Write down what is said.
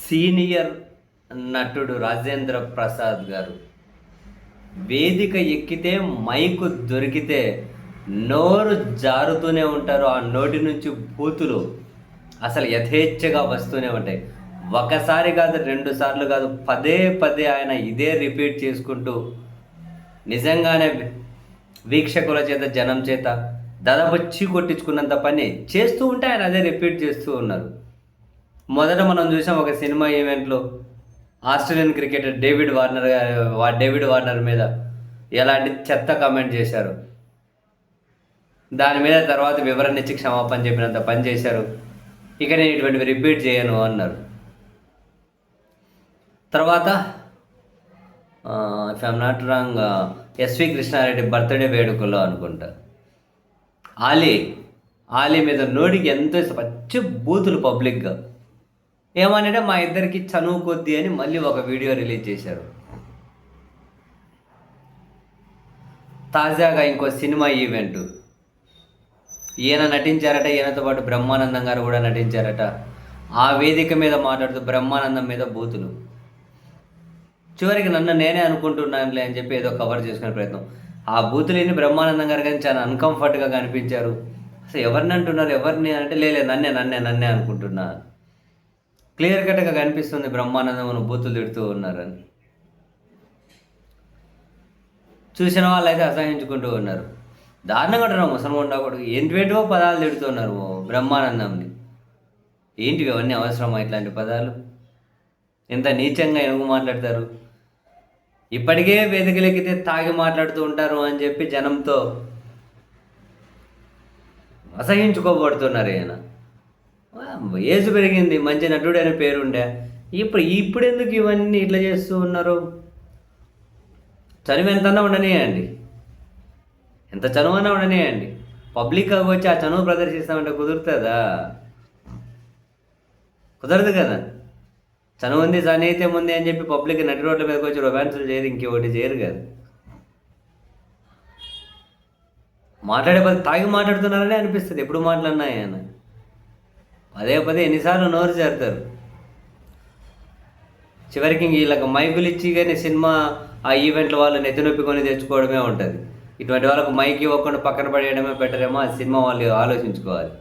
Senior నటుడు రాజేంద్ర ప్రసాద్ గారు. వేదిక ఎక్కితే మైకు దొరికితే నోరు జారుతూనే ఉంటారు. ఆ నోటి నుంచి బూతులు అసలు యథేచ్ఛగా వస్తూనే ఉంటాయి. ఒకసారి కాదు రెండు సార్లు కాదు పదే పదే ఆయన ఇదే రిపీట్ చేసుకుంటూ నిజంగానే వీక్షకుల చేత జనం చేత దాదాపు చీ కొట్టించుకున్నంత పని చేస్తూ ఉంటే ఆయన అదే రిపీట్ చేస్తూ ఉన్నారు. మొదట మనం చూసాం ఒక సినిమా ఈవెంట్లో ఆస్ట్రేలియన్ క్రికెటర్ డేవిడ్ వార్నర్ గారు డేవిడ్ వార్నర్ మీద ఎలాంటి చెత్త కామెంట్ చేశారు? దాని మీద తర్వాత వివరణ ఇచ్చి క్షమాపణ చెప్పినంత పని చేశారు. ఇక నేను ఇటువంటివి రిపీట్ చేయను అన్నారు. తర్వాత if I'm not wrong SV Krishna Reddy birthday వేడుకలో అనుకుంటా. ఆలీ ఆలీ మీద నోడికి ఎంతో పచ్చి బూతులు పబ్లిక్గా ఏమనంటే మా ఇద్దరికి చనువు కొద్ది అని మళ్ళీ ఒక వీడియో రిలీజ్ చేశారు. తాజాగా ఇంకో సినిమా ఈవెంట్. ఈయన నటించారట ఈయనతో పాటు బ్రహ్మానందం గారు కూడా నటించారట. ఆ వేదిక మీద మాట్లాడుతూ బ్రహ్మానందం మీద బూతులు. చివరికి నన్ను నేనే అనుకుంటున్నానులే అని చెప్పి ఏదో కవర్ చేసుకునే ప్రయత్నం. ఆ బూతులేని బ్రహ్మానందం గారు కానీ చాలా అన్కంఫర్ట్గా కనిపించారు. అసలు ఎవరిని అంటున్నారు? ఎవరిని అంటే లేలే నన్నే నన్నే నన్నే అనుకుంటున్నాను. క్లియర్ కట్గా కనిపిస్తుంది బ్రహ్మానందం బూతులు తిడుతూ ఉన్నారని. చూసిన వాళ్ళు అయితే అసహించుకుంటూ ఉన్నారు. దారుణంగా అంటున్నారు ముసలి ఉండకూడదు ఏంటివేటివో పదాలు తిడుతున్నారు బ్రహ్మానందంని. ఏంటివి అవన్నీ అవసరమా ఇట్లాంటి పదాలు? ఎంత నీచంగా ఎనుగు మాట్లాడతారు? ఇప్పటికే వేదికలెక్కితే తాగి మాట్లాడుతూ ఉంటారు అని చెప్పి జనంతో అసహించుకోబడుతున్నారు ఈయన. ఏజ్ పెరిగింది మంచి నటుడు అనే పేరుండే. ఇప్పుడు ఇప్పుడు ఎందుకు ఇవన్నీ ఇట్లా చేస్తూ ఉన్నారు? చనువు ఎంతన్నా ఉండనియండి. ఎంత చనువన్నా ఉండనియండి. పబ్లిక్ వచ్చి ఆ చనువు ప్రదర్శిస్తామంటే కుదురుతుందా? కుదరదు కదా. చనువు ఉంది చనైతే ఉంది అని చెప్పి పబ్లిక్ నటి రోడ్ల మీదకి వచ్చి రొమాన్సులు చేయరు ఇంకొకటి చేయరు కదా. మాట్లాడే పది తాగి మాట్లాడుతున్నారనే అనిపిస్తుంది ఎప్పుడు మాట్లాడినా ఆయన. పదే పదే ఎన్నిసార్లు నోరు చేరుతారు చివరికి వీళ్ళకి మైకులు ఇచ్చి కానీ సినిమా ఆ ఈవెంట్ల వాళ్ళు నెత్తి కొని తెచ్చుకోవడమే ఉంటుంది. ఇటువంటి వాళ్ళకు మైక్ ఇవ్వకుండా పక్కన పడేయడమే బెటర్ ఏమో ఆ సినిమా వాళ్ళు ఆలోచించుకోవాలి.